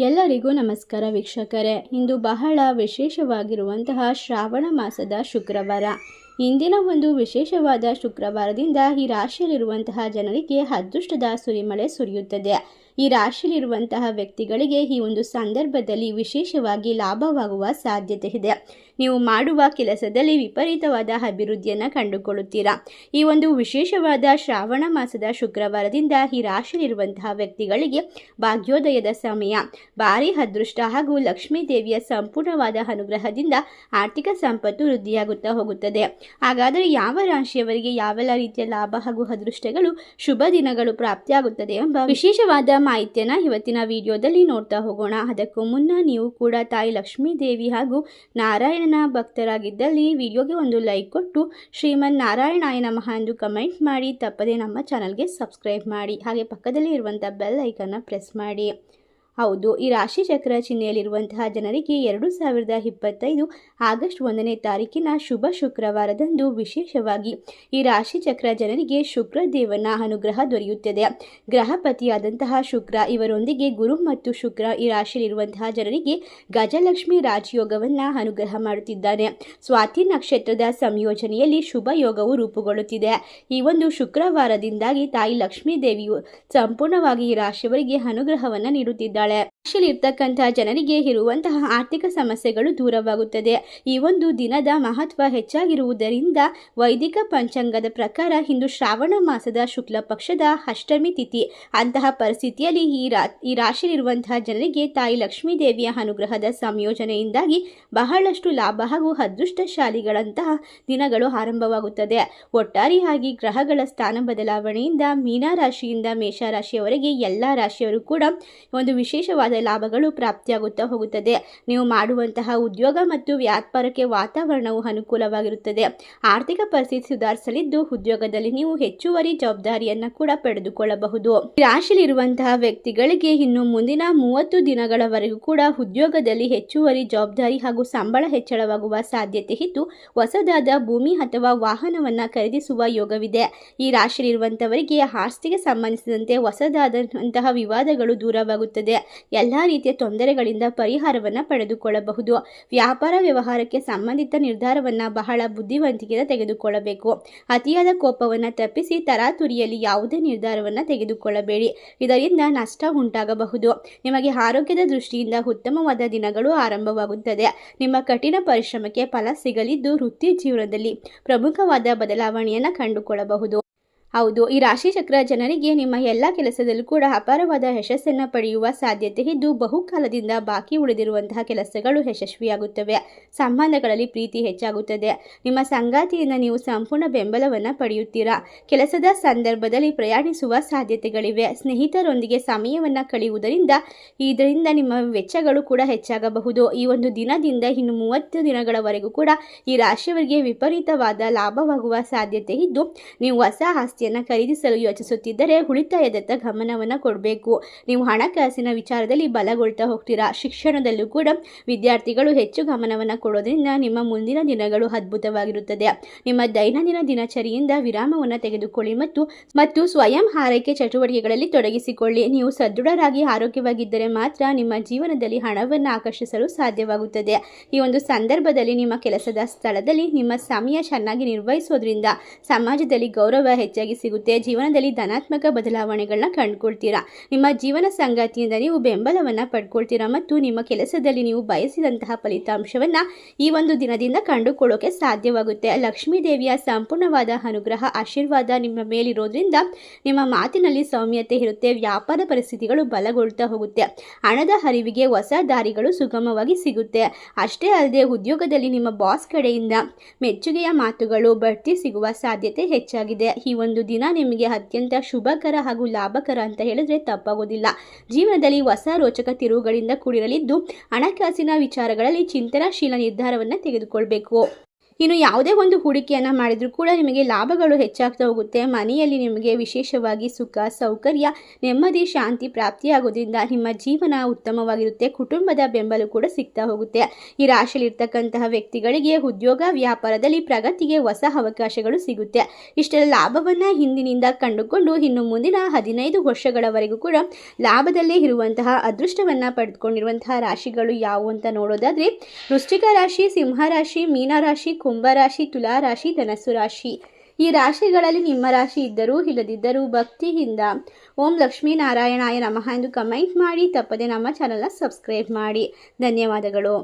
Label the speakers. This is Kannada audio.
Speaker 1: ಎಲ್ಲರಿಗೂ ನಮಸ್ಕಾರ ವೀಕ್ಷಕರೇ. ಇಂದು ಬಹಳ ವಿಶೇಷವಾಗಿರುವಂತಹ ಶ್ರಾವಣ ಮಾಸದ ಶುಕ್ರವಾರ. ಇಂದಿನ ಒಂದು ವಿಶೇಷವಾದ ಶುಕ್ರವಾರದಿಂದ ಈ ರಾಶಿಯಲ್ಲಿರುವಂತಹ ಜನರಿಗೆ ಅದೃಷ್ಟದ ಸುರಿಮಳೆ ಸುರಿಯುತ್ತದೆ. ಈ ರಾಶಿಯಲ್ಲಿರುವಂತಹ ವ್ಯಕ್ತಿಗಳಿಗೆ ಈ ಒಂದು ಸಂದರ್ಭದಲ್ಲಿ ವಿಶೇಷವಾಗಿ ಲಾಭವಾಗುವ ಸಾಧ್ಯತೆ ಇದೆ. ನೀವು ಮಾಡುವ ಕೆಲಸದಲ್ಲಿ ವಿಪರೀತವಾದ ಅಭಿವೃದ್ಧಿಯನ್ನು ಕಂಡುಕೊಳ್ಳುತ್ತೀರಾ? ಈ ಒಂದು ವಿಶೇಷವಾದ ಶ್ರಾವಣ ಮಾಸದ ಶುಕ್ರವಾರದಿಂದ ಈ ರಾಶಿಯಲ್ಲಿರುವಂತಹ ವ್ಯಕ್ತಿಗಳಿಗೆ ಭಾಗ್ಯೋದಯದ ಸಮಯ. ಭಾರಿ ಅದೃಷ್ಟ ಹಾಗೂ ಲಕ್ಷ್ಮೀ ದೇವಿಯ ಸಂಪೂರ್ಣವಾದ ಅನುಗ್ರಹದಿಂದ ಆರ್ಥಿಕ ಸಂಪತ್ತು ವೃದ್ಧಿಯಾಗುತ್ತಾ ಹೋಗುತ್ತದೆ. ಹಾಗಾದರೆ ಯಾವ ರಾಶಿಯವರಿಗೆ ಯಾವೆಲ್ಲ ರೀತಿಯ ಲಾಭ ಹಾಗೂ ಅದೃಷ್ಟಗಳು ಶುಭ ದಿನಗಳು ಪ್ರಾಪ್ತಿಯಾಗುತ್ತದೆ ಎಂಬ ವಿಶೇಷವಾದ ಮಾಹಿತಿಯನ್ನು ಇವತ್ತಿನ ವಿಡಿಯೋದಲ್ಲಿ ನೋಡ್ತಾ ಹೋಗೋಣ. ಅದಕ್ಕೂ ಮುನ್ನ ನೀವು ಕೂಡ ತಾಯಿ ಲಕ್ಷ್ಮೀ ದೇವಿ ಹಾಗೂ ನಾರಾಯಣನ ಭಕ್ತರಾಗಿದ್ದಲ್ಲಿ ವಿಡಿಯೋಗೆ ಒಂದು ಲೈಕ್ ಕೊಟ್ಟು ಶ್ರೀಮನ್ ನಾರಾಯಣಾಯ ನಮಃ ಎಂದು ಕಮೆಂಟ್ ಮಾಡಿ. ತಪ್ಪದೆ ನಮ್ಮ ಚಾನಲ್ಗೆ ಸಬ್ಸ್ಕ್ರೈಬ್ ಮಾಡಿ. ಹಾಗೆ ಪಕ್ಕದಲ್ಲಿ ಇರುವಂಥ ಬೆಲ್ ಐಕನ್ನ ಪ್ರೆಸ್ ಮಾಡಿ. ಹೌದು, ಈ ರಾಶಿ ಚಕ್ರ ಚಿಹ್ನೆಯಲ್ಲಿರುವಂತಹ ಜನರಿಗೆ ಎರಡು ಸಾವಿರದ ಇಪ್ಪತ್ತೈದು ಆಗಸ್ಟ್ ಒಂದನೇ ತಾರೀಕಿನ ಶುಭ ಶುಕ್ರವಾರದಂದು ವಿಶೇಷವಾಗಿ ಈ ರಾಶಿ ಚಕ್ರ ಜನರಿಗೆ ಶುಕ್ರ ದೇವನ ಅನುಗ್ರಹ ದೊರೆಯುತ್ತದೆ. ಗ್ರಹಪತಿಯಾದಂತಹ ಶುಕ್ರ, ಇವರೊಂದಿಗೆ ಗುರು ಮತ್ತು ಶುಕ್ರ ಈ ರಾಶಿಯಲ್ಲಿರುವಂತಹ ಜನರಿಗೆ ಗಜಲಕ್ಷ್ಮಿ ರಾಜಯೋಗವನ್ನು ಅನುಗ್ರಹ ಮಾಡುತ್ತಿದ್ದಾನೆ ಸ್ವಾತಿ ನಕ್ಷತ್ರದ ಸಂಯೋಜನೆಯಲ್ಲಿ ಶುಭ ಯೋಗವು ರೂಪುಗೊಳ್ಳುತ್ತಿದೆ. ಈ ಒಂದು ಶುಕ್ರವಾರದಿಂದಾಗಿ ತಾಯಿ ಲಕ್ಷ್ಮೀ ದೇವಿಯು ಸಂಪೂರ್ಣವಾಗಿ ಈ ರಾಶಿಯವರಿಗೆ ಅನುಗ್ರಹವನ್ನು ನೀಡುತ್ತಿದ್ದಾಳೆ. ಮಾಡಿದ್ದಾಳೆ ರಾಶಿಯಲ್ಲಿರ್ತಕ್ಕಂತಹ ಜನರಿಗೆ ಇರುವಂತಹ ಆರ್ಥಿಕ ಸಮಸ್ಯೆಗಳು ದೂರವಾಗುತ್ತದೆ. ಈ ಒಂದು ದಿನದ ಮಹತ್ವ ಹೆಚ್ಚಾಗಿರುವುದರಿಂದ ವೈದಿಕ ಪಂಚಾಂಗದ ಪ್ರಕಾರ ಇಂದು ಶ್ರಾವಣ ಮಾಸದ ಶುಕ್ಲ ಪಕ್ಷದ ಅಷ್ಟಮಿ ತಿಥಿ. ಅಂತಹ ಪರಿಸ್ಥಿತಿಯಲ್ಲಿ ಈ ರಾ, ಈ ರಾಶಿಯಲ್ಲಿರುವಂತಹ ಜನರಿಗೆ ತಾಯಿ ಲಕ್ಷ್ಮೀ ದೇವಿಯ ಅನುಗ್ರಹದ ಸಂಯೋಜನೆಯಿಂದಾಗಿ ಬಹಳಷ್ಟು ಲಾಭ ಹಾಗೂ ಅದೃಷ್ಟಶಾಲಿಗಳಂತಹ ದಿನಗಳು ಆರಂಭವಾಗುತ್ತದೆ. ಒಟ್ಟಾರೆಯಾಗಿ ಗ್ರಹಗಳ ಸ್ಥಾನ ಬದಲಾವಣೆಯಿಂದ ಮೀನಾರಾಶಿಯಿಂದ ಮೇಷರಾಶಿಯವರೆಗೆ ಎಲ್ಲ ರಾಶಿಯವರು ಕೂಡ ಒಂದು ವಿಶೇಷವಾದ ಲಾಭಗಳು ಪ್ರಾಪ್ತಿಯಾಗುತ್ತಾ ಹೋಗುತ್ತದೆ. ನೀವು ಮಾಡುವಂತಹ ಉದ್ಯೋಗ ಮತ್ತು ವ್ಯಾಪಾರಕ್ಕೆ ವಾತಾವರಣವು ಅನುಕೂಲವಾಗಿರುತ್ತದೆ. ಆರ್ಥಿಕ ಪರಿಸ್ಥಿತಿ ಸುಧಾರಿಸಲಿದ್ದು ಉದ್ಯೋಗದಲ್ಲಿ ನೀವು ಹೆಚ್ಚುವರಿ ಜವಾಬ್ದಾರಿಯನ್ನು ಕೂಡ ಪಡೆದುಕೊಳ್ಳಬಹುದು. ರಾಶಿಯಲ್ಲಿರುವಂತಹ ವ್ಯಕ್ತಿಗಳಿಗೆ ಇನ್ನು ಮುಂದಿನ ಮೂವತ್ತು ದಿನಗಳವರೆಗೂ ಕೂಡ ಉದ್ಯೋಗದಲ್ಲಿ ಹೆಚ್ಚುವರಿ ಜವಾಬ್ದಾರಿ ಹಾಗೂ ಸಂಬಳ ಹೆಚ್ಚಳವಾಗುವ ಸಾಧ್ಯತೆ ಇದ್ದು, ಹೊಸದಾದ ಭೂಮಿ ಅಥವಾ ವಾಹನವನ್ನು ಖರೀದಿಸುವ ಯೋಗವಿದೆ. ಈ ರಾಶಿಯಲ್ಲಿರುವಂತವರಿಗೆ ಆಸ್ತಿಗೆ ಸಂಬಂಧಿಸಿದಂತೆ ಹೊಸದಾದಂತಹ ವಿವಾದಗಳು ದೂರವಾಗುತ್ತದೆ. ರೀತಿಯ ತೊಂದರೆಗಳಿಂದ ಪರಿಹಾರವನ್ನು ಪಡೆದುಕೊಳ್ಳಬಹುದು. ವ್ಯಾಪಾರ ವ್ಯವಹಾರಕ್ಕೆ ಸಂಬಂಧಿತ ನಿರ್ಧಾರವನ್ನು ಬಹಳ ಬುದ್ಧಿವಂತಿಕೆಯಿಂದ ತೆಗೆದುಕೊಳ್ಳಬೇಕು. ಅತಿಯಾದ ಕೋಪವನ್ನು ತಪ್ಪಿಸಿ ತರಾತುರಿಯಲ್ಲಿ ಯಾವುದೇ ನಿರ್ಧಾರವನ್ನು ತೆಗೆದುಕೊಳ್ಳಬೇಡಿ. ಇದರಿಂದ ನಷ್ಟ ಉಂಟಾಗಬಹುದು. ನಿಮಗೆ ಆರೋಗ್ಯದ ದೃಷ್ಟಿಯಿಂದ ಉತ್ತಮವಾದ ದಿನಗಳು ಆರಂಭವಾಗುತ್ತದೆ. ನಿಮ್ಮ ಕಠಿಣ ಪರಿಶ್ರಮಕ್ಕೆ ಫಲ ಸಿಗಲಿದ್ದು ವೃತ್ತಿ ಜೀವನದಲ್ಲಿ ಪ್ರಮುಖವಾದ ಬದಲಾವಣೆಯನ್ನು ಕಂಡುಕೊಳ್ಳಬಹುದು. ಹೌದು, ಈ ರಾಶಿಚಕ್ರ ಜನರಿಗೆ ನಿಮ್ಮ ಎಲ್ಲ ಕೆಲಸದಲ್ಲೂ ಕೂಡ ಅಪಾರವಾದ ಯಶಸ್ಸನ್ನು ಪಡೆಯುವ ಸಾಧ್ಯತೆ ಇದ್ದು, ಬಹುಕಾಲದಿಂದ ಬಾಕಿ ಉಳಿದಿರುವಂತಹ ಕೆಲಸಗಳು ಯಶಸ್ವಿಯಾಗುತ್ತವೆ. ಸಂಬಂಧಗಳಲ್ಲಿ ಪ್ರೀತಿ ಹೆಚ್ಚಾಗುತ್ತದೆ. ನಿಮ್ಮ ಸಂಗಾತಿಯಿಂದ ನೀವು ಸಂಪೂರ್ಣ ಬೆಂಬಲವನ್ನು ಪಡೆಯುತ್ತೀರಾ? ಕೆಲಸದ ಸಂದರ್ಭದಲ್ಲಿ ಪ್ರಯಾಣಿಸುವ ಸಾಧ್ಯತೆಗಳಿವೆ. ಸ್ನೇಹಿತರೊಂದಿಗೆ ಸಮಯವನ್ನು ಕಳೆಯುವುದರಿಂದ ಇದರಿಂದ ನಿಮ್ಮ ವೆಚ್ಚಗಳು ಕೂಡ ಹೆಚ್ಚಾಗಬಹುದು. ಈ ಒಂದು ದಿನದಿಂದ ಇನ್ನು ಮೂವತ್ತು ದಿನಗಳವರೆಗೂ ಕೂಡ ಈ ರಾಶಿಯವರಿಗೆ ವಿಪರೀತವಾದ ಲಾಭವಾಗುವ ಸಾಧ್ಯತೆ ಇದ್ದು, ನೀವು ಹೊಸ ಆಸ್ತಿಯನ್ನು ಖರೀದಿಸಲು ಯೋಚಿಸುತ್ತಿದ್ದರೆ ಉಳಿತಾಯದತ್ತ ಗಮನವನ್ನು ಕೊಡಬೇಕು. ನೀವು ಹಣಕಾಸಿನ ವಿಚಾರದಲ್ಲಿ ಬಲಗೊಳ್ತಾ ಹೋಗ್ತೀರಾ? ಶಿಕ್ಷಣದಲ್ಲೂ ಕೂಡ ವಿದ್ಯಾರ್ಥಿಗಳು ಹೆಚ್ಚು ಗಮನವನ್ನು ಕೊಡೋದರಿಂದ ನಿಮ್ಮ ಮುಂದಿನ ದಿನಗಳು ಅದ್ಭುತವಾಗಿರುತ್ತದೆ. ನಿಮ್ಮ ದೈನಂದಿನ ದಿನಚರಿಯಿಂದ ವಿರಾಮವನ್ನು ತೆಗೆದುಕೊಳ್ಳಿ ಮತ್ತು ಮತ್ತು ಸ್ವಯಂ ಆರೈಕೆ ಚಟುವಟಿಕೆಗಳಲ್ಲಿ ತೊಡಗಿಸಿಕೊಳ್ಳಿ. ನೀವು ಸದೃಢರಾಗಿ ಆರೋಗ್ಯವಾಗಿದ್ದರೆ ಮಾತ್ರ ನಿಮ್ಮ ಜೀವನದಲ್ಲಿ ಹಣವನ್ನು ಆಕರ್ಷಿಸಲು ಸಾಧ್ಯವಾಗುತ್ತದೆ. ಈ ಒಂದು ಸಂದರ್ಭದಲ್ಲಿ ನಿಮ್ಮ ಕೆಲಸದ ಸ್ಥಳದಲ್ಲಿ ನಿಮ್ಮ ಸಮಯ ಚೆನ್ನಾಗಿ ನಿರ್ವಹಿಸೋದ್ರಿಂದ ಸಮಾಜದಲ್ಲಿ ಗೌರವ ಹೆಚ್ಚಾಗಿ ಸಿಗುತ್ತೆ ಜೀವನದಲ್ಲಿ ಧನಾತ್ಮಕ ಬದಲಾವಣೆಗಳನ್ನ ಕಂಡುಕೊಳ್ತೀರಾ? ನಿಮ್ಮ ಜೀವನ ಸಂಗಾತಿಯಿಂದ ನೀವು ಬೆಂಬಲವನ್ನು ಪಡ್ಕೊಳ್ತೀರಾ? ಮತ್ತು ನಿಮ್ಮ ಕೆಲಸದಲ್ಲಿ ನೀವು ಬಯಸಿದಂತಹ ಫಲಿತಾಂಶವನ್ನು ಈ ಒಂದು ದಿನದಿಂದ ಕಂಡುಕೊಳ್ಳೋಕೆ ಸಾಧ್ಯವಾಗುತ್ತೆ. ಲಕ್ಷ್ಮೀ ದೇವಿಯ ಸಂಪೂರ್ಣವಾದ ಅನುಗ್ರಹ, ಆಶೀರ್ವಾದ ನಿಮ್ಮ ಮೇಲಿರೋದ್ರಿಂದ ನಿಮ್ಮ ಮಾತಿನಲ್ಲಿ ಸೌಮ್ಯತೆ ಇರುತ್ತೆ, ವ್ಯಾಪಾರ ಪರಿಸ್ಥಿತಿಗಳು ಬಲಗೊಳ್ತಾ ಹೋಗುತ್ತೆ. ಹಣದ ಹರಿವಿಗೆ ಹೊಸ ದಾರಿಗಳು ಸುಗಮವಾಗಿ ಸಿಗುತ್ತೆ. ಅಷ್ಟೇ ಅಲ್ಲದೆ ಉದ್ಯೋಗದಲ್ಲಿ ನಿಮ್ಮ ಬಾಸ್ ಕಡೆಯಿಂದ ಮೆಚ್ಚುಗೆಯ ಮಾತುಗಳು, ಬಡ್ತಿ ಸಿಗುವ ಸಾಧ್ಯತೆ ಹೆಚ್ಚಾಗಿದೆ. ಈ ಒಂದು ದಿನ ನಿಮಗೆ ಅತ್ಯಂತ ಶುಭಕರ ಹಾಗೂ ಲಾಭಕರ ಅಂತ ಹೇಳಿದ್ರೆ ತಪ್ಪಾಗೋದಿಲ್ಲ. ಜೀವನದಲ್ಲಿ ಹೊಸ ರೋಚಕ ತಿರುವುಗಳಿಂದ ಕೂಡಿರಲಿದ್ದು, ಹಣಕಾಸಿನ ವಿಚಾರಗಳಲ್ಲಿ ಚಿಂತನಾಶೀಲ ನಿರ್ಧಾರವನ್ನು ತೆಗೆದುಕೊಳ್ಬೇಕು. ಇನ್ನು ಯಾವುದೇ ಒಂದು ಹೂಡಿಕೆಯನ್ನು ಮಾಡಿದರೂ ಕೂಡ ನಿಮಗೆ ಲಾಭಗಳು ಹೆಚ್ಚಾಗ್ತಾ ಹೋಗುತ್ತೆ. ಮನೆಯಲ್ಲಿ ನಿಮಗೆ ವಿಶೇಷವಾಗಿ ಸುಖ, ಸೌಕರ್ಯ, ನೆಮ್ಮದಿ, ಶಾಂತಿ ಪ್ರಾಪ್ತಿಯಾಗೋದ್ರಿಂದ ನಿಮ್ಮ ಜೀವನ ಉತ್ತಮವಾಗಿರುತ್ತೆ. ಕುಟುಂಬದ ಬೆಂಬಲ ಕೂಡ ಸಿಗ್ತಾ ಹೋಗುತ್ತೆ. ಈ ರಾಶಿಯಲ್ಲಿರ್ತಕ್ಕಂತಹ ವ್ಯಕ್ತಿಗಳಿಗೆ ಉದ್ಯೋಗ, ವ್ಯಾಪಾರದಲ್ಲಿ ಪ್ರಗತಿಗೆ ಹೊಸ ಅವಕಾಶಗಳು ಸಿಗುತ್ತೆ. ಇಷ್ಟೆಲ್ಲ ಲಾಭವನ್ನು ಹಿಂದಿನಿಂದ ಕಂಡುಕೊಂಡು ಇನ್ನು ಮುಂದಿನ ಹದಿನೈದು ವರ್ಷಗಳವರೆಗೂ ಕೂಡ ಲಾಭದಲ್ಲೇ ಇರುವಂತಹ ಅದೃಷ್ಟವನ್ನು ಪಡೆದುಕೊಂಡಿರುವಂತಹ ರಾಶಿಗಳು ಯಾವುವು ಅಂತ ನೋಡೋದಾದರೆ ವೃಷ್ಟಿಕ ರಾಶಿ, ಸಿಂಹ ರಾಶಿ, ಮೀನರಾಶಿ ಕುಂಭರಾಶಿ, ತುಲಾರಾಶಿ ಧನಸ್ಸು ರಾಶಿ ಈ ರಾಶಿಗಳಲ್ಲಿ ನಿಮ್ಮ ರಾಶಿ ಇದ್ದರೂ ಇಲ್ಲದಿದ್ದರೂ ಭಕ್ತಿಯಿಂದ ಓಂ ಲಕ್ಷ್ಮೀನಾರಾಯಣಾಯ ನಮಃ ಎಂದು ಕಮೆಂಟ್ ಮಾಡಿ, ತಪ್ಪದೆ ನಮ್ಮ ಚಾನಲ್ನ ಸಬ್ಸ್ಕ್ರೈಬ್ ಮಾಡಿ. ಧನ್ಯವಾದಗಳು.